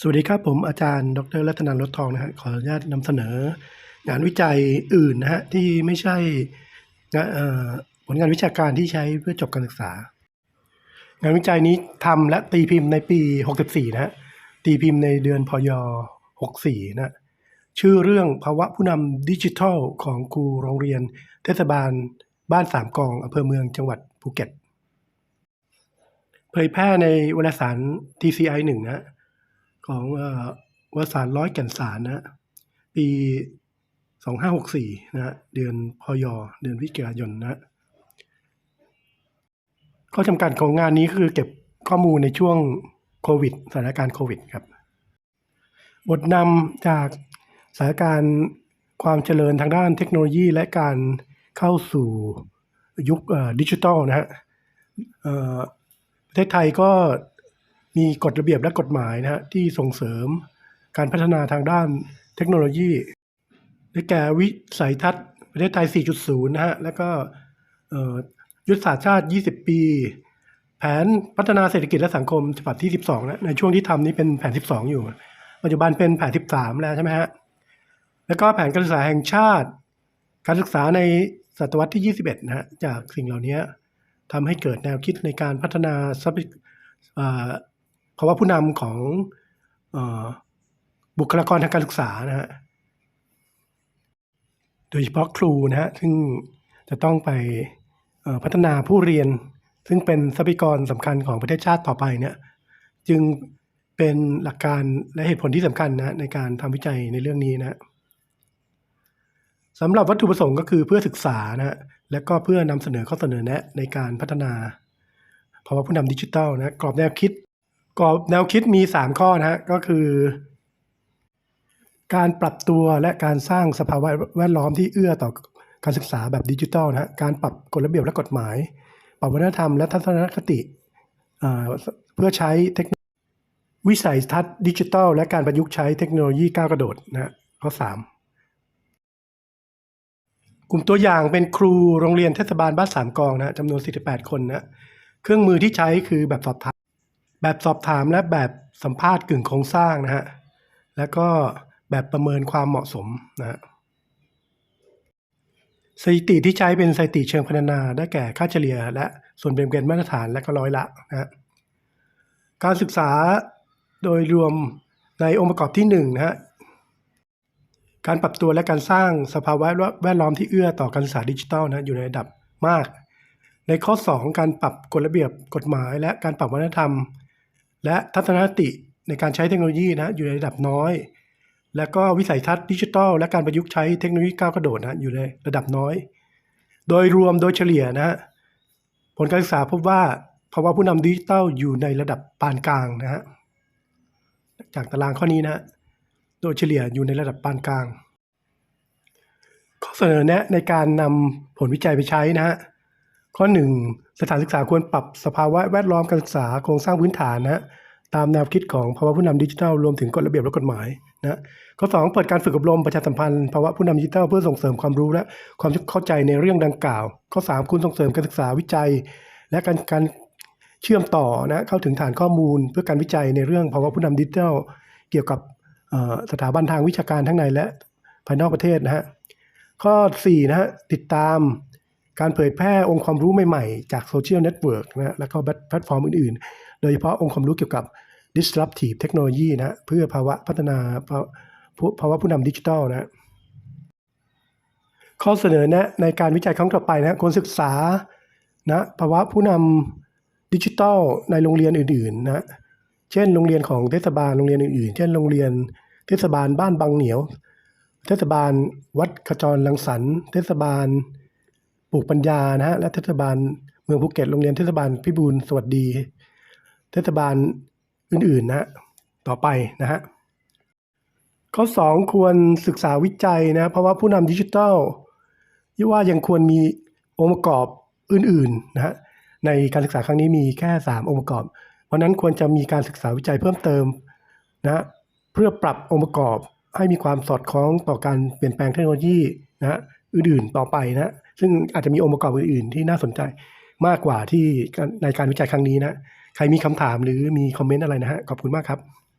สวัสดีครับผมอาจารย์ดรรัตนันท์รถทองนะฮะขออนุญาตนำเสนอ งานวิจัยอื่นนะฮะที่ไม่ใช่งานเอ่อผลงานวิชาการที่ใช้เพื่อจบการศึกษา งานวิจัยนี้ทำและตีพิมพ์ในปี 64 นะฮะตีพิมพ์ในเดือนพย 64 นะชื่อเรื่องภาวะผู้นำดิจิทัลของครูโรงเรียน เทศบาลบ้านสามกองอำเภอเมืองจังหวัดภูเก็ต เผยแพร่ในวารสาร TCI 1นะ ของวสารร้อยแก่นสารนะปี 2564นะฮะเดือนพยเดือนวิกายนนะข้อจำกัดของงานนี้คือเก็บข้อมูลในช่วงโควิดสถานการณ์โควิดครับ บทนำจากสถานการณ์ความเจริญทางด้านเทคโนโลยีและการเข้าสู่ยุคดิจิทัลนะฮะประเทศไทยก็ มีกฎระเบียบและกฎหมายนะฮะที่ส่งเสริมการพัฒนาทางด้านเทคโนโลยีได้แก่วิสัยทัศน์ประเทศไทย 4.0 นะฮะ แล้วก็ยุทธศาสตร์ชาติ 20 ปี แผนพัฒนาเศรษฐกิจและสังคมฉบับที่ 12 นะ ในช่วงที่ทำนี้เป็นแผน 12 อยู่ ปัจจุบันเป็นแผน 13 แล้วใช่ไหมฮะ แล้วก็แผนการศึกษาแห่งชาติ การศึกษาในศตวรรษที่ 21 นะฮะ จากสิ่งเหล่านี้ทำให้เกิดแนวคิดในการพัฒนาทรัพย เอ่อภาวะผู้นำของออบุคลากรทางการศึกษานะฮะโดยเฉพาะครูนะฮะซึ่งจะต้องไปพัฒนาผู้เรียน ซึ่งเป็นทรัพยากรสำคัญของประเทศชาติต่อไปเนี่ยจึงเป็นหลักการและเหตุผลที่สำคัญนะในการทำวิจัยในเรื่องนี้นะสำหรับวัตถุประสงค์ก็คือเพื่อศึกษานะฮะและก็เพื่อนำเสนอข้อเสนอแนะในการพัฒนาภาวะผู้นำดิจิทัลนะกรอบแนวคิด กรอบแนวคิดมี 3 ข้อนะฮะก็คือ การปรับตัวและการสร้างสภาวะแวดล้อมที่เอื้อต่อการศึกษาแบบดิจิทัลนะฮะการปรับกฎระเบียบและกฎหมาย ปรับวัฒนธรรมและทัศนคติเพื่อใช้เทคโนวิสัยทัศน์ดิจิทัล และการประยุกต์ใช้เทคโนโลยีก้าวกระโดดนะฮะข้อ 3 กลุ่มตัวอย่างเป็นครูโรงเรียนเทศบาลบ้านสามกองนะฮะจำนวน 48 คนนะเครื่องมือที่ใช้คือแบบสอบถาม แบบสอบถามและแบบสัมภาษณ์กึ่งโครงสร้างนะฮะ แล้วก็แบบประเมินความเหมาะสมนะฮะสถิติที่ใช้เป็นสถิติเชิงพรรณนา ได้แก่ค่าเฉลี่ย และส่วนแบ่งเป็นมาตรฐานและก็ร้อยละนะฮะการศึกษาโดยรวมในองค์ประกอบที่หนึ่งนะฮะการปรับตัวและการสร้างสภาวะแวดล้อมที่เอื้อต่อการศึกษาดิจิทัลนะอยู่ในระดับมาก ในข้อ 2 การปรับกฎระเบียบกฎหมาย และการปรับวัฒนธรรม และทัศนคติในการใช้เทคโนโลยีนะอยู่ในระดับน้อย แล้วก็วิสัยทัศน์ดิจิทัล และการประยุกต์ใช้เทคโนโลยีก้าวกระโดดนะอยู่ในระดับน้อย โดยรวมโดยเฉลี่ยนะผลการศึกษาพบว่าภาวะผู้นำดิจิทัลอยู่ในระดับปานกลางนะฮะจากตารางข้อนี้นะฮะโดยเฉลี่ยอยู่ในระดับปานกลาง ข้อเสนอแนะในการนำผลวิจัยไปใช้นะฮะ ข้อ 1 สถานศึกษาควรปรับสภาวะแวดล้อมการศึกษาโครงสร้างพื้นฐานนะฮะตามแนวคิดของภาวะผู้นำดิจิทัลรวมถึงกฎระเบียบและกฎหมายนะข้อ 2 เปิดการฝึกอบรมประชาสัมพันธ์ภาวะผู้นำดิจิทัลเพื่อส่งเสริมความรู้และความเข้าใจในเรื่องดังกล่าว ข้อ 3 คุณส่งเสริมการศึกษาวิจัย และการการเชื่อมต่อนะเข้าถึงฐานข้อมูล เพื่อการวิจัยในเรื่องภาวะผู้นำดิจิทัลเกี่ยวกับสถาบันทางวิชาการทั้งในและภายนอกประเทศนะฮะข้อ4นะฮะติดตาม การเผยแพร่องค์ความรู้ใหม่ๆ จากโซเชียลเน็ตเวิร์กนะฮะแล้วก็แพลตฟอร์มอื่นๆ โดยเฉพาะองค์ความรู้เกี่ยวกับ disruptive technology นะฮะเพื่อภาวะพัฒนาภาวะผู้นำดิจิทัลนะฮะข้อเสนอแนะในการวิจัยครั้งต่อไปนะฮะควรศึกษานะภาวะผู้นำดิจิทัลในโรงเรียนอื่นๆนะเช่นโรงเรียนของเทศบาลโรงเรียนอื่นๆ เช่นโรงเรียนเทศบาลบ้านบางเหนียว เทศบาลวัดขจรลังสรรเทศบาล ลูกปัญญานะฮะและเทศบาลเมืองภูเก็ตโรงเรียนเทศบาลพิบูลสวัสดี เทศบาลอื่นๆนะฮะต่อไปนะฮะข้อ 2 ควรศึกษาวิจัยนะ เพราะว่าผู้นำดิจิทัลยี่ว่ายังควรมีองค์ประกอบอื่นๆนะฮะในการศึกษาครั้งนี้มีแค่ 3 องค์ประกอบ เพราะนั้นควรจะมีการศึกษาวิจัยเพิ่มเติมนะฮะเพื่อปรับองค์ประกอบให้มีความสอดคล้องต่อการเปลี่ยนแปลงเทคโนโลยีนะฮะ อื่นๆต่อไปนะซึ่งอาจจะมีองค์ประกอบอื่น ๆ ที่น่าสนใจมากกว่าที่ในการวิจัยครั้งนี้นะ ใครมีคำถามหรือมีคอมเมนต์อะไรนะฮะขอบคุณมากครับ